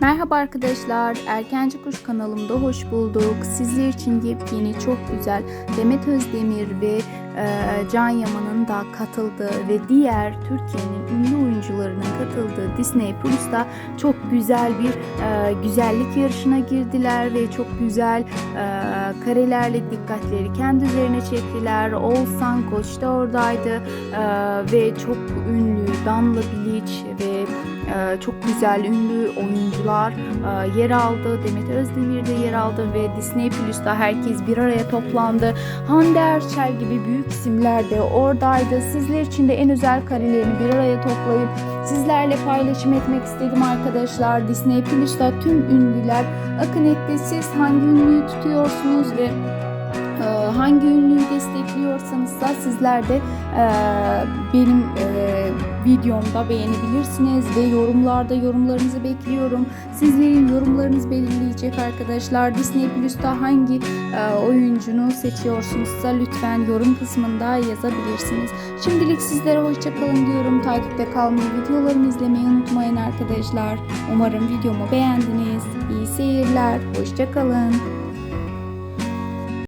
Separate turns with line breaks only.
Merhaba arkadaşlar, Erkenci Kuş kanalımda hoş bulduk. Sizler için yepyeni çok güzel Demet Özdemir ve Can Yaman'ın da katıldığı ve diğer Türkiye'nin ünlü oyuncularının katıldığı Disney Plus'ta çok güzel bir e, güzellik yarışına girdiler ve çok güzel e, karelerle dikkatleri kendi üzerine çektiler. Oğuzhan Koç da oradaydı e, ve çok ünlü Damla Bilic ve ee, çok güzel ünlü oyuncular yer aldı. Demet Özdemir de yer aldı ve Disney Plus'ta herkes bir araya toplandı. Hande Erçel gibi büyük isimler de oradaydı. Sizler için de en özel karelerini bir araya toplayıp sizlerle paylaşım etmek istedim arkadaşlar. Disney Plus'ta tüm ünlüler akın etti. Siz hangi ünlüyü tutuyorsunuz ve e, hangi ünlüyü destekliyorsanız da sizler de e, benim e, videomda beğenebilirsiniz ve yorumlarda yorumlarınızı bekliyorum. Sizlerin yorumlarınız belirleyecek arkadaşlar. Disney Plus'ta hangi e, oyuncunu seçiyorsunuzsa lütfen yorum kısmında yazabilirsiniz. Şimdilik sizlere hoşçakalın diyorum. Takipte kalmayı, videolarımı izlemeyi unutmayın arkadaşlar. Umarım videomu beğendiniz. İyi seyirler. Hoşçakalın.